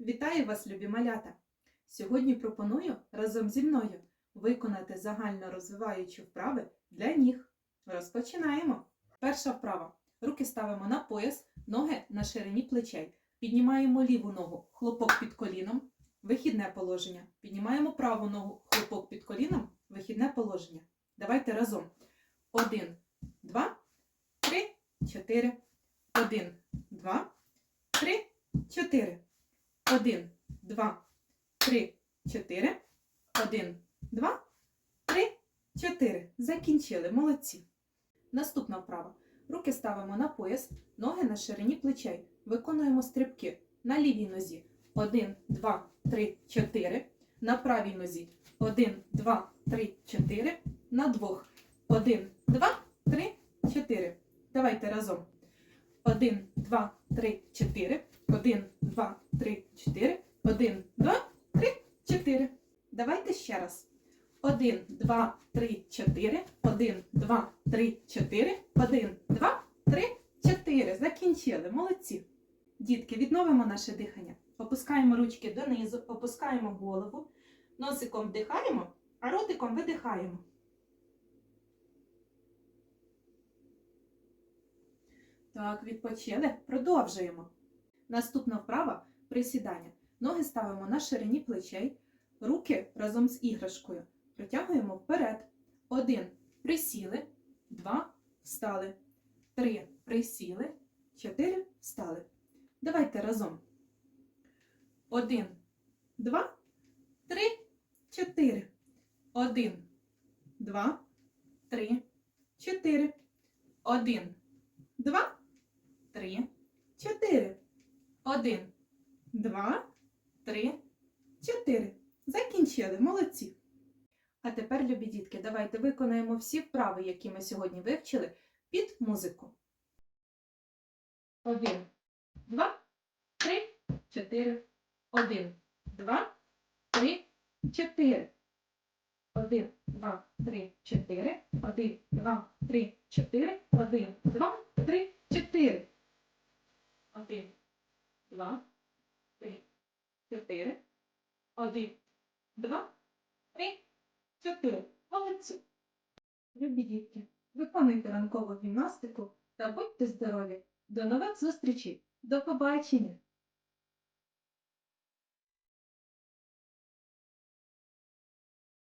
Вітаю вас, любі малята! Сьогодні пропоную разом зі мною виконати загально розвиваючі вправи для ніг. Розпочинаємо. Перша вправа. Руки ставимо на пояс, ноги на ширині плечей. Піднімаємо ліву ногу, хлопок під коліном, вихідне положення. Піднімаємо праву ногу, хлопок під коліном, вихідне положення. Давайте разом. Один, два, три, чотири. Один, два, три, чотири. Один, два, три, чотири. Один, два, три, чотири. Закінчили. Молодці. Наступна вправа. Руки ставимо на пояс, ноги на ширині плечей. Виконуємо стрибки на лівій нозі. Один, два, три, чотири. На правій нозі. Один, два, три, чотири. На двох. Один, два, три, чотири. Давайте разом. Один, два, три, чотири. Один, два, три, чотири. Один, два, три, чотири. Давайте ще раз. Один, два, три, чотири. Один, два, три, чотири. Один, два, три, чотири. Закінчили. Молодці. Дітки, відновимо наше дихання. Опускаємо ручки донизу, опускаємо голову, носиком вдихаємо, а ротиком видихаємо. Так, відпочили. Продовжуємо. Наступна вправа присідання. Ноги ставимо на ширині плечей, руки разом з іграшкою протягуємо вперед. Один. Присіли, два. Встали. Три. Присіли. Чотири. Встали. Давайте разом. Один, два, три, чотири. Один, два, три, чотири. Один, два, три, чотири. Один, два, три, чотири. Закінчили. Молодці. А тепер, любі дітки, давайте виконаємо всі вправи, які ми сьогодні вивчили, під музику. Один, два, три, чотири. Один, два, три, чотири. Один, два, три, чотири. Один, два, три, чотири. Один, два, три, чотири. Один, два, три, чотири. Один, два, три, чотири. Молодці. Любі дітки, виконуйте ранкову гімнастику та будьте здорові. До нових зустрічей. До побачення!